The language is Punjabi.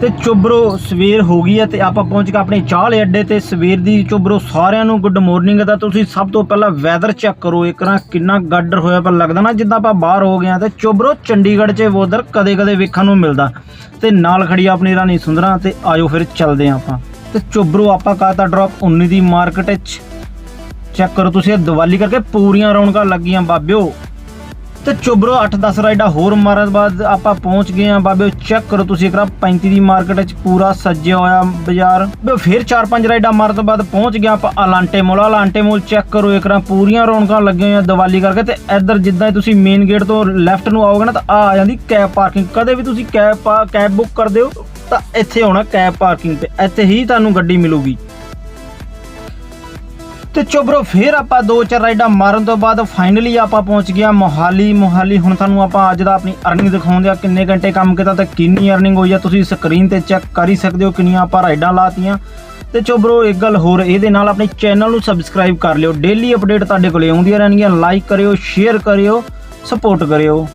ਤੇ ਚੁਬਰੋ ਸਵੇਰ ਹੋ ਗਈ ਹੈ ਤੇ ਆਪਾਂ ਪਹੁੰਚ ਗਏ ਆਪਣੇ ਚਾਹਲੇ ਅੱਡੇ ਤੇ। ਸਵੇਰ ਦੀ ਚੁਬਰੋ ਸਾਰਿਆਂ ਨੂੰ ਗੁੱਡ ਮਾਰਨਿੰਗ ਦਾ। ਤੁਸੀਂ ਸਭ ਤੋਂ ਪਹਿਲਾਂ ਵੈਦਰ ਚੈੱਕ ਕਰੋ। ਇੱਕ ਕਿੰਨਾ ਗੱਡਰ ਹੋਇਆ ਪਰ ਲੱਗਦਾ ਨਾ ਜਿੱਦਾਂ ਆਪਾਂ ਬਾਹਰ ਹੋ ਗਏ ਆ ਤੇ ਚੁਬਰੋ ਚੰਡੀਗੜ੍ਹ 'ਚ ਵੋਦਰ ਕਦੇ-ਕਦੇ ਵੇਖਣ ਨੂੰ ਮਿਲਦਾ। ਤੇ ਨਾਲ ਖੜੀ ਆਪਣੀ ਰਾਣੀ ਸੁੰਦਰਾ ਤੇ ਆਜੋ ਫਿਰ ਚੱਲਦੇ ਆ ਆਪਾਂ। ਤੇ ਚੁਬਰੋ ਆਪਾਂ ਕਾਤਾ ਡ੍ਰੌਪ 19 ਦੀ ਮਾਰਕੀਟ 'ਚ। ਚੈੱਕ ਕਰੋ ਤੁਸੀਂ, ਇਹ ਦੀਵਾਲੀ ਕਰਕੇ ਪੂਰੀਆਂ ਰੌਣਕਾਂ ਲੱਗੀਆਂ ਬਾਬਿਓ। ਤੇ ਚੁਬਰੋ 8-10 ਰਾਈਡਾ ਹੋਰ ਮਾਰਨ ਬਾਅਦ ਆਪਾਂ ਪਹੁੰਚ ਗਏ ਆ ਬਾਬੇ ਚੈੱਕ ਕਰੋ ਤੁਸੀਂ ਇਕਰਾ 35 ਦੀ ਮਾਰਕੀਟ ਵਿੱਚ ਪੂਰਾ ਸੱਜਿਆ ਹੋਇਆ ਬਾਜ਼ਾਰ। ਬੇ ਫਿਰ 4-5 ਰਾਈਡਾ ਮਾਰਨ ਤੋਂ ਬਾਅਦ ਪਹੁੰਚ ਗਿਆ ਆਪਾਂ Elante mall Elante mall check ਕਰੋ ਇਕਰਾ ਪੂਰੀਆਂ ਰੌਣਕਾਂ ਲੱਗੀਆਂ ਹੋਈਆਂ ਦੀਵਾਲੀ ਕਰਕੇ ਤੇ ਇੱਧਰ ਜਿੱਦਾਂ ਹੀ ਤੁਸੀਂ ਮੇਨ ਗੇਟ ਤੋਂ ਲੈਫਟ ਨੂੰ ਆਓਗੇ ਨਾ, ਤਾਂ ਆ ਆ ਜਾਂਦੀ ਕੈਬ ਪਾਰਕਿੰਗ ਕਦੇ ਵੀ ਤੁਸੀਂ ਕੈਬ ਕੈਬ ਬੁੱਕ ਕਰਦੇ ਹੋ, ਤਾਂ ਇੱਥੇ ਆਉਣਾ ਕੈਬ ਪਾਰਕਿੰਗ ਤੇ। ਇੱਥੇ ਹੀ ਤੁਹਾਨੂੰ ਗੱਡੀ ਮਿਲੂਗੀ। ਤੇ ਚੋਬਰੋ ਫੇਰ ਆਪਾਂ ਦੋ ਚਾਰ ਰਾਈਡਾਂ ਮਾਰਨ ਤੋਂ ਬਾਅਦ ਫਾਈਨਲੀ ਆਪਾਂ ਪਹੁੰਚ ਗਿਆ ਮੋਹਾਲੀ। ਮੋਹਾਲੀ, ਹੁਣ ਤੁਹਾਨੂੰ ਆਪਾਂ ਅੱਜ ਦਾ ਆਪਣੀ ਅਰਨਿੰਗ ਦਿਖਾਉਂਦੇ ਆ ਕਿੰਨੇ ਘੰਟੇ ਕੰਮ ਕੀਤਾ ਤੇ ਕਿੰਨੀ ਅਰਨਿੰਗ ਹੋਈ ਆ। ਤੁਸੀਂ ਸਕਰੀਨ ਤੇ ਚੈੱਕ ਕਰ ਹੀ ਸਕਦੇ ਹੋ ਕਿੰਨੀਆਂ ਆਪਾਂ ਰਾਈਡਾਂ ਲਾਤੀਆਂ। ਤੇ ਚੋਬਰੋ ਇੱਕ ਗੱਲ ਹੋਰ, ਇਹਦੇ ਨਾਲ ਆਪਣੇ ਚੈਨਲ ਨੂੰ ਸਬਸਕ੍ਰਾਈਬ ਕਰ ਲਿਓ। ਡੇਲੀ ਅਪਡੇਟ ਤੁਹਾਡੇ ਕੋਲੇ ਆਉਂਦੀਆਂ ਰਹਿਣਗੀਆਂ। ਲਾਈਕ ਕਰਿਓ ਸ਼ੇਅਰ ਕਰਿਓ ਸਪੋਰਟ ਕਰਿਓ।